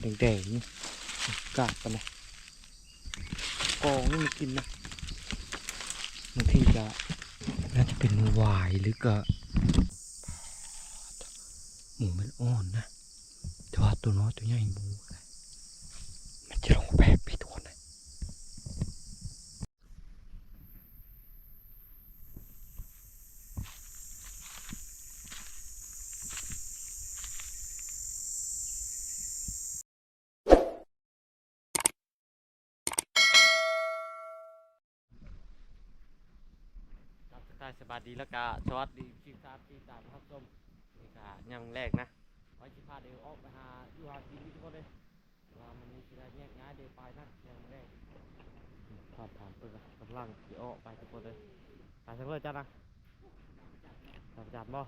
แดงๆนี่กาดกันนะกองนี่มันกินนะบางทีจะน่าจะเป็นวายหรือก็หมูมันอ่อนนะแต่ว่าตัวน้อยตัวใหญ่หมูไมันจะลงไปตัวนะ ครับทักทายสบาย ดีแล้วก็สวัสดีทีมตามทีมตามครับส้มนี่ก็ยังแรกนะไว้สิพาเดี๋ยวออกไปหาอยู่หากินทุกคนเลยว่ามันมีสิได้แยกง่ายเดี๋ยวไปนะยังแรกพาผ่านไปละกำลังสิออกไปทุกคนเลยไปสักเลยจ้านะตามจัดบ่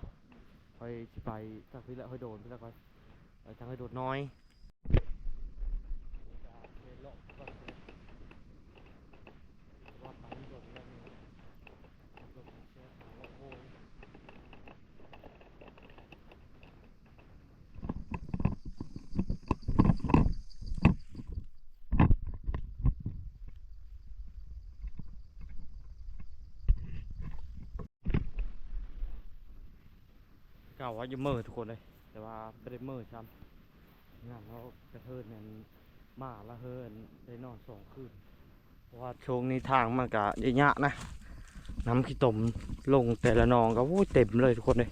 คอยสิไปสักพี่ละคอยโดนพี่ละคอยไปทางคอยโดดน้อยเดินเลาะก่อนเลยว่าไปนี่โดดแล้วนี่ ก่าว่าจะเมื่อทุกคนเลย แต่ว่าไม่ได้เมื่อซ้ำงานเรากระเทินเนี่ยมาละเฮิร์นได้นอนสองคืนเพราะว่าช่วงนี้ทางมันก็ยากๆนะน้ำขี้ตมลงแต่ละนองก็โอ้เต็มเลยทุกคนเลย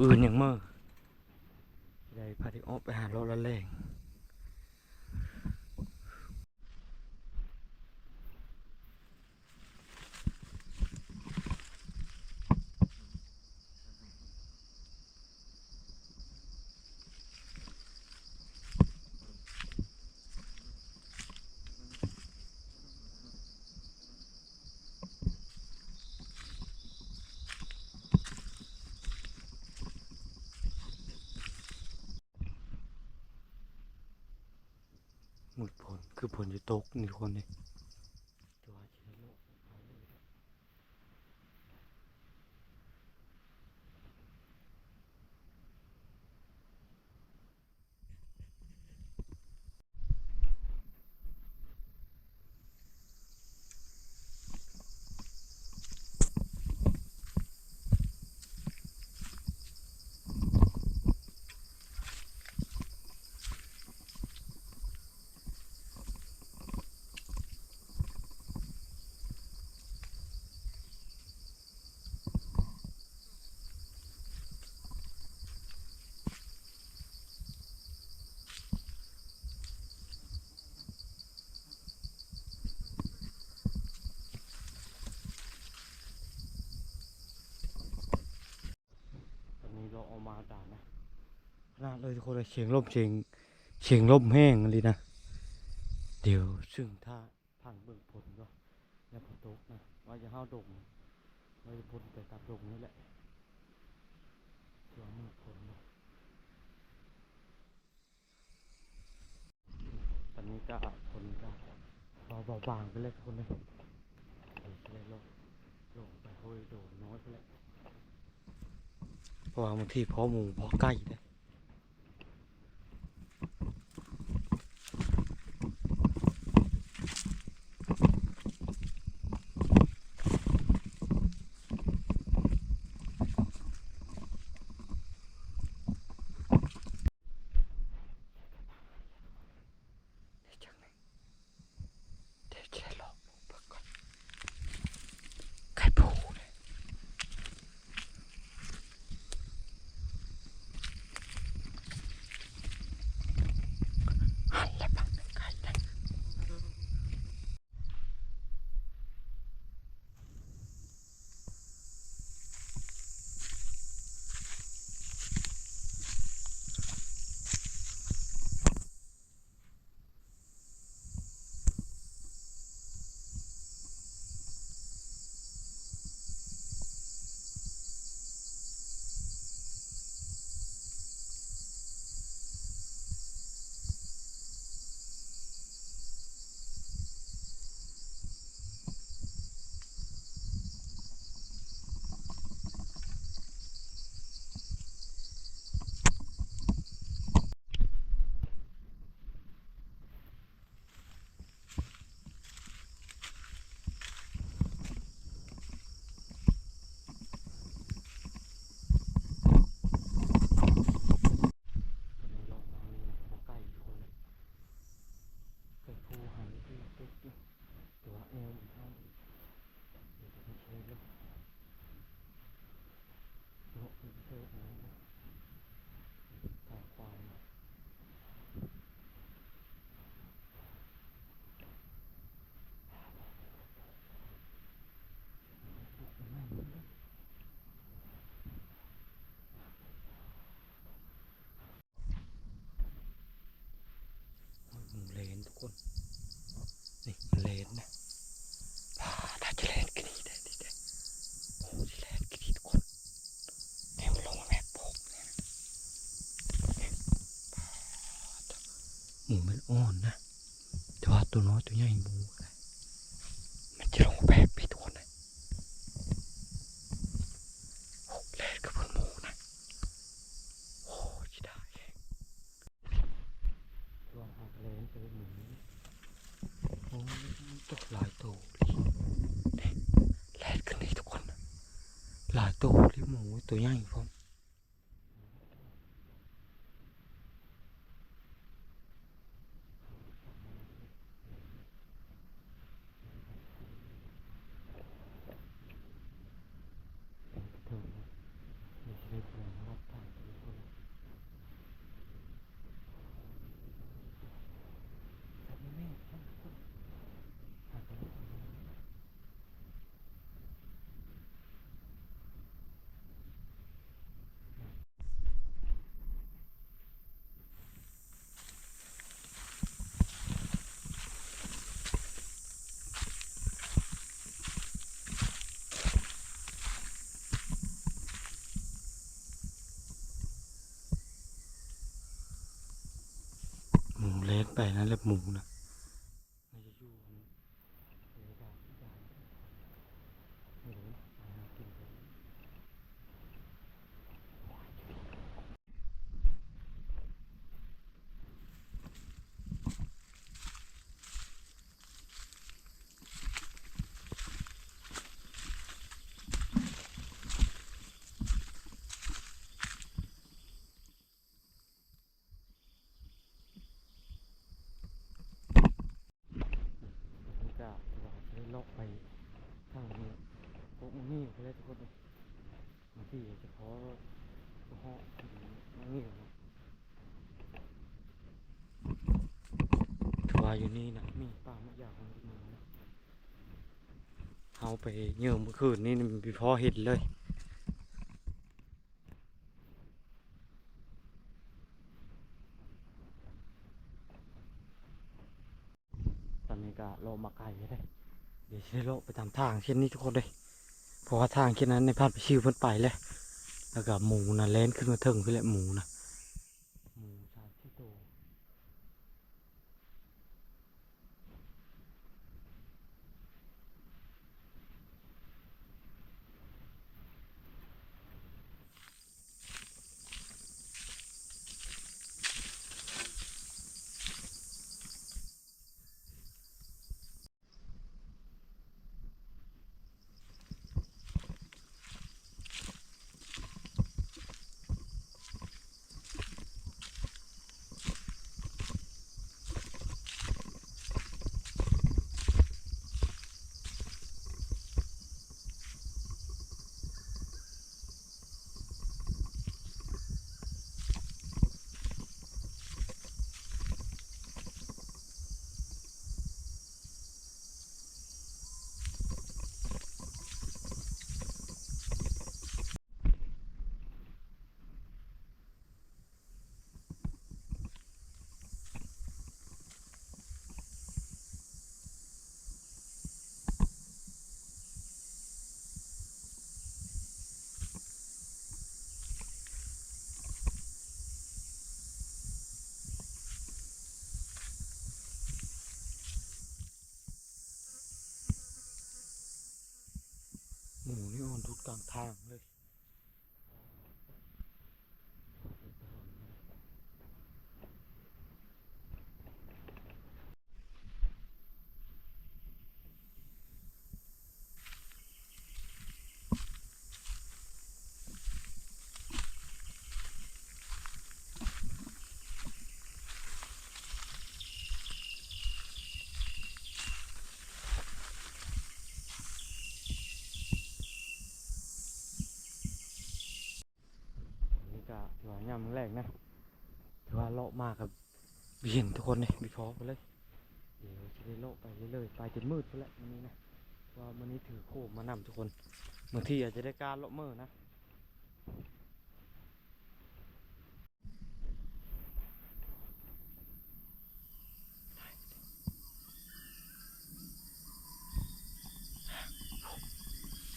อื่นอย่างเมื่อได้พาที่ออกไปหารถละแรงห มดผลคือผลจะตกนี่ทุกคนเลยแต่ว่าสิได้โลกเอาเลยต อนนี้เราออกมาด่านนะขนาดเลยทุกคนเลยเสียงลมเสียงเสียงลมแห้งเลยนะ เดี๋ยวซึ่งถ้าพังเบิ่งผลก็แล้วผลตกนะว่าจะห้าวดงว่าจะพ้นไปตามดงนี่แหละตัวมือผลเนาะตอนนี้ก็ผลก็เบาเบาบางไปเลยทุกคนเลยเดี๋ยวจะได้ลงลงไปห้อยโดนน้อยไปเลย เพราะว่าบางทีพอหมูพอไก่เลย มูเล็กไปนะเล็บหมูนะน่าจะอยู่ในระดับที่ใหญ่ไม่รู้หากินไป นี่ก็เราจะได้ลอกไปทางนี้พวก มึงนี่ไปเลยทุกคนบางทีจะขอเหาะถึงมังนี่นะทัวร์อยู่นี่นะมีป่ามะยาวของมึงนเอาไปเยี่ยมเมื่อคืนนี่มันพอเห็นเลยตอนนี้ก็โลมาไกลเลยเดี๋ยวจะโลไปตามทางเช่นนี้ทุกคนเลย เพราะว่าทางแค่นั้นในพาดไปชิวเพิ่นไปเลยแล้วก็หมูนะแล่นขึ้นมาเทิงพี่แหละหมูนะางทางเลย ยามแรกนะถือว่าเลาะมากครับเห็นทุกคนเลยวิเคระไปเลยเดี๋ยวจะได้เลาะไปเรื่อยๆไปจนมืดไปแล้ววันนี้นะว่าวันนี้ถือโคมมานำทุกคนบางทีอาจจะได้การเลาะเมื่อนะ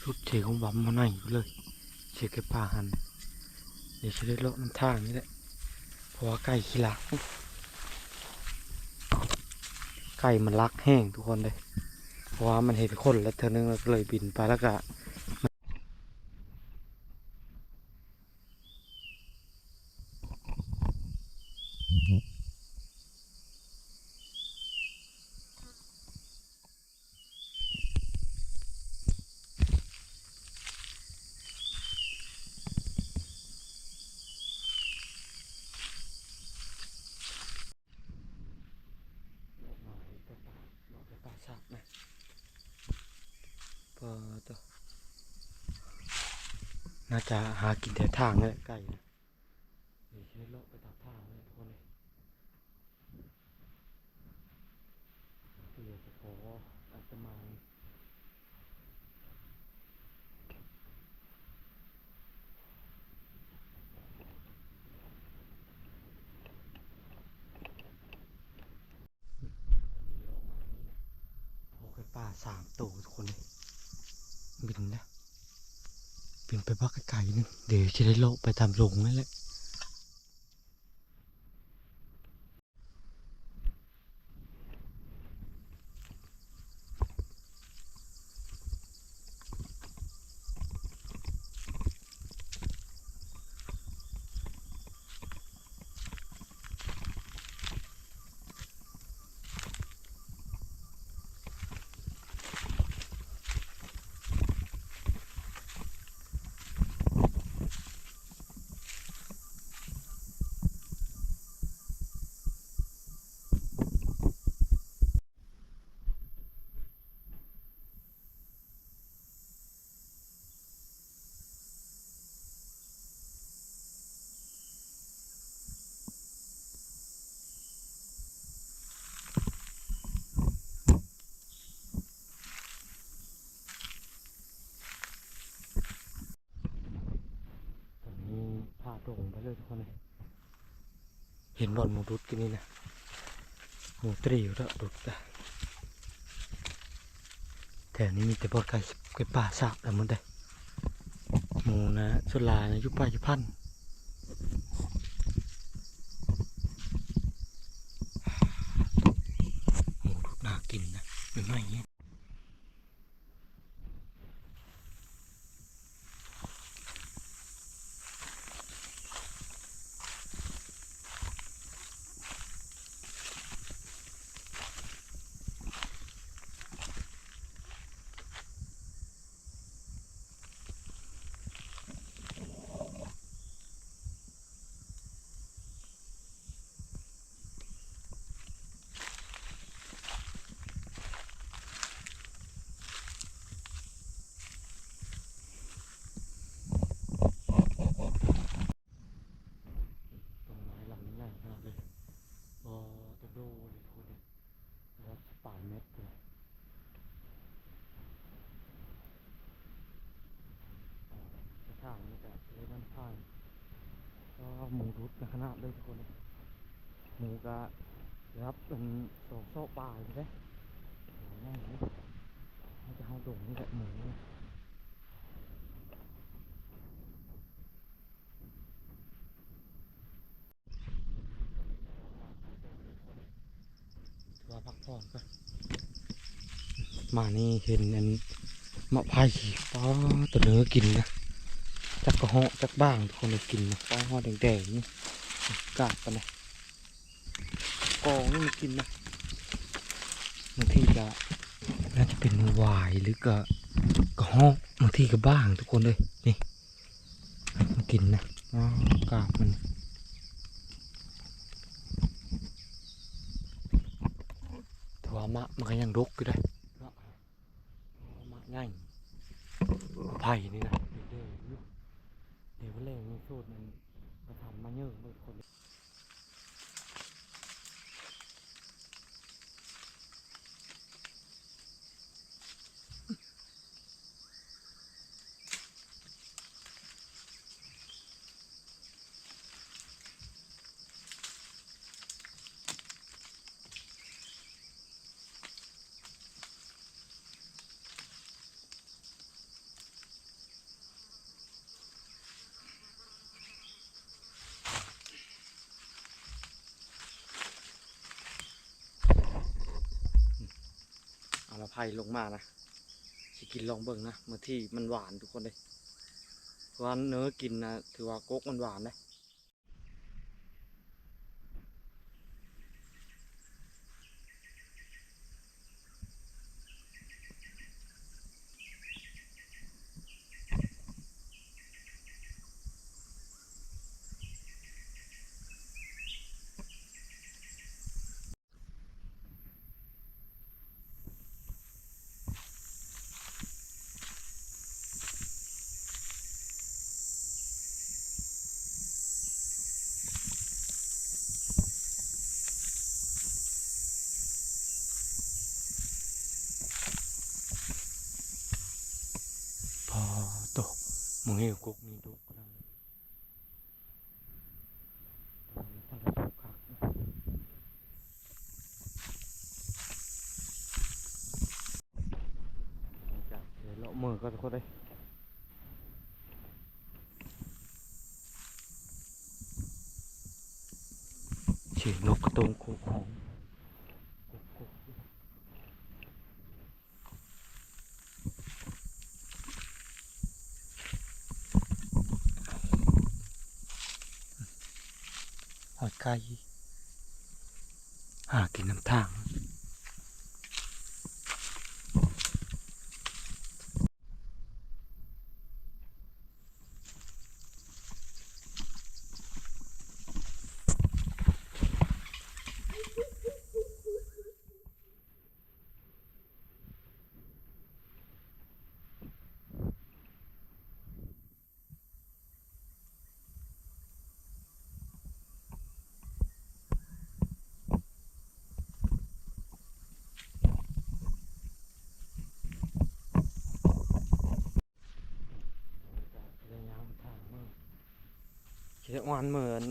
ชุดเฉยของบัมมาไหนอยู่เลยเฉยเก็บผ้าหัน เดี๋ยวจะได้เลาะน้ำทางนี่แหละเพราะว่าไก่ขี้ลักไก่มันรักแห้งทุกคนเลย เพราะว่ามันเห็นคนแล้วเธอนึงแล้วก็เลยบินไปแล้วก็หน่อยก็ป่าหน่อยก็ป่าชักนะพอตัว น่าจะหากินแต่ทางเลยไก่นะเดี๋ยวจะได้เลาะไปตามทางเลยทุกคนเลยเดี๋ยวจะขออาตมา โอ้ยป่าสามตัวทุกคนเลยบินนะบินไปพักไกลๆนึงเดี๋ยว จะได้โลกไปตามลงนั่นแหละตอนนี้ พาตรงไปเลยทุกคนเลยเห็นบอลมูดุดกันนี่นะหมูตรีอยู่แล้วดุดอะแต่อันนี้มีแต่บอลไก่ไก่ป่าสาบแล้วมันได้หมูนะสุลานะยุป่ายุพันธ์หมูดุดน่ากินนะไม่ไหมเนี่ย ต้นไม้ลำนี้ใหญ่มากเลยโอ้ตะโดเลยทุกคนเลยแล้วป่าเม็ดเลยกระถางนี่ก็เลยน้ำพายก็ หมูรุดนะขนาดเลยทุกคนเลยหมูก็รับเป็นสองโซ่ปลายเลยโอ้ง่ายเลยมันจะเอาดงนี่แหละหมูเนี่ยถือว่าพักผ่อนก่อนมานี่เห็นอันมะพร้าวป้อตัวเนื้อกินนะ จักกระเหาะจักบ้างทุกคนเลยกินนะป้อห่อแดงๆนี่กาดไปเลยกองนี่มันกินนะบางทีก็น่าจะเป็นวายหรือก็กระหาะบางทีก็บ้างทุกคนเลยนี่มันกินนะอ๋อกาบมันถือว่ามะมันก็ยังรกอยู่เลยเนาะมะง่ายไผ่นี่นะเดี๋ยวๆอยู่ เดี๋ยวเล่มี สูตรมันมาทำมาเยอะเลยคน ไผ่ลงมานะสิกินลองเบิ่งนะเมื่อที่มันหวานทุกคนเลยเพราะเนื้อกินนะถือว่ากกมันหวานเลย ห็นกกนี่ดุกแล้วมันก็ดุคักนะจับเลาะมือก็ทุกคนเลยเสียงนกกระตงโคกของกุ๊กกุ๊ก หอยไก่หากินน้ำทาง เรื่องยาวทางมือ เขียนวันเหมือน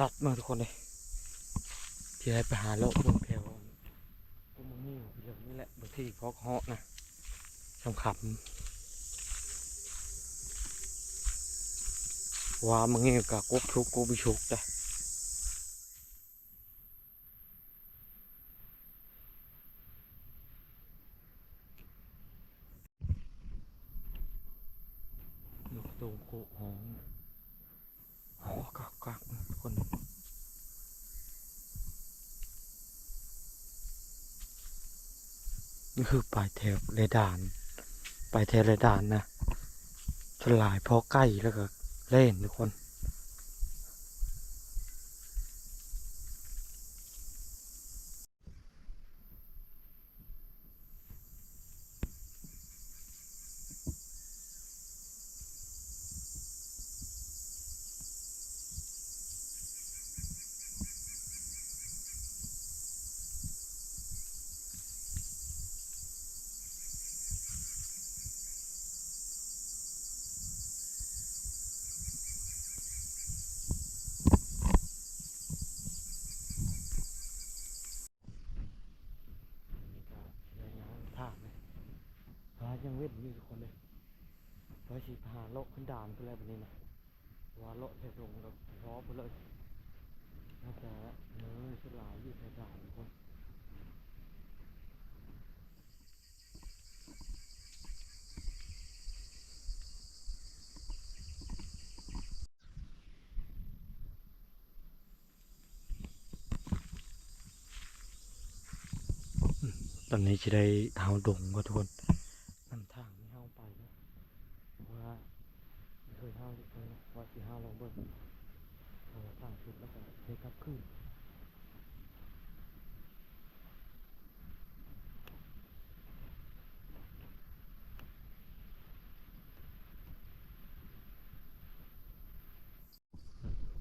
รัดมาทุกคนเลยที่ได้ไปหาโลกเมืองแถวกูมึงนี่เรื่องนี้แหละบางทีก็เหาะนะสำคัญว่ามึงนี่กับกบชุกกูไปชุกจ้ะนกตูงโคหองหอกักกักๆนะทุกคน นี่คือปลายแถวเรดานปลายแถวเรดานนะฉลายพอใกล้แล้วก็เล่นทุกคน นี่ก็เรื่องยาวทางเลยฟ้ายังเว้นอยู่ทุกคนเลยฟ้าชีพาโลขึ้นด่านไปแล้วแบบนี้นะว่าโลกเทลงแล้วร้อไปเลยน่าจะเนื้อฉลายอยู่แถวด่านทุกคนตอนนี้จะได้เท้าดงก็ทุกคนำทางไม่เท้าไปนะว่าไม่เคยเท้าเลยนะว่าสีห้าลองเบิ่งเอาทางชุดแล้วก็เทกลับขึ้น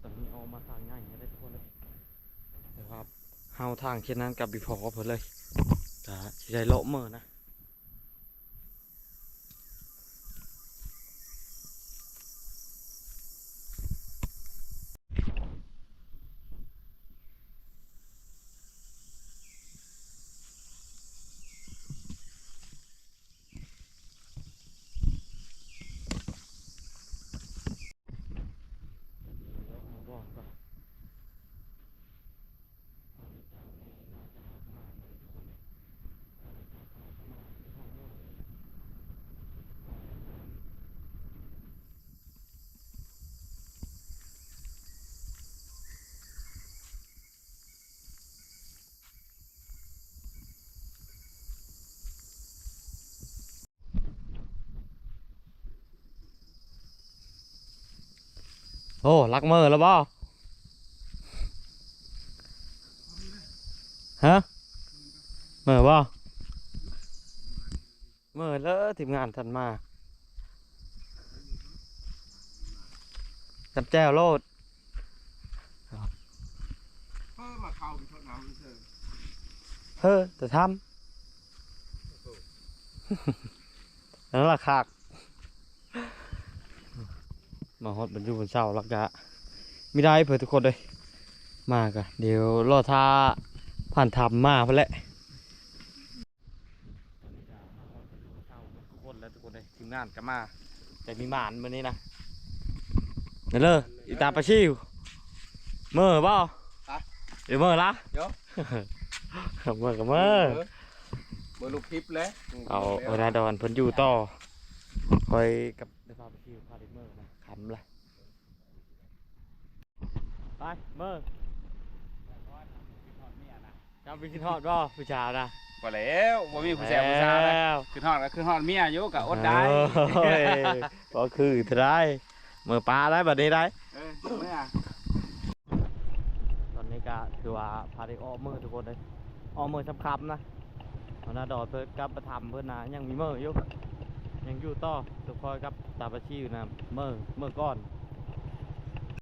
ตอนนี้เอามาทางง่ายให้ได้ทุกคนเลยนะครับ เฮาทางเช่นนั้นกับบีพอเพิ่นเลยจะสิได้เลาะเมื่อนะ โอ้รักเมือแล้วบ่ฮะเมือบ่เมือแล้วทีมงานทันมาจับแจวโลดเพิ่มมาเข้าไปทดน้ำเถอะเฮ้อแต่ทำนั่นละคัก มาฮอดบรรยุบนเช้าแล้วกะไม่ได้เพื่อทุกคนเลยมากะเดี๋ยวรอท่าผ่านทำมาเพื่อแหละทุกคนแล้วทุกคนเลยทีมงานก็มาแต่มีหมานมานี่นะเดี๋ยวเลยอีตาปลาชิวเมื่อเปล่าเดี๋ยวเมื่อละเดี๋ยวเมื่อกับเมื่อเมื่อลูกคลิปแล้วเอาเวลาดอนเพิ่นอยู่ต่อคอยกับเดี๋ยวพาไปคิวพาเด็กเมื่อนะ ขำเลยไปเมื่อจำไปกินทอดบ่ผู้ชายนะ พอแล้วบ่มีผู้แซ่บผู้ชายแล้วแล้วคือทอดก็คือทอดเมียอยู่กับอดได้โอ้ยก็คือเธอได้เมื่อปลาได้แบบนี้ได้ เออเมื่อตอนนี้ก็ถือว่าพาเด็กออกมือทุกคนเลยออกมือสำคัญนะเอาหน้าดอดเพื่อกลับมาทำเพื่อนนะยังมีมืออยู่ ยังอยู่ต่อทุกคนกับตาปาชีอยู่นะเมือมือก้อน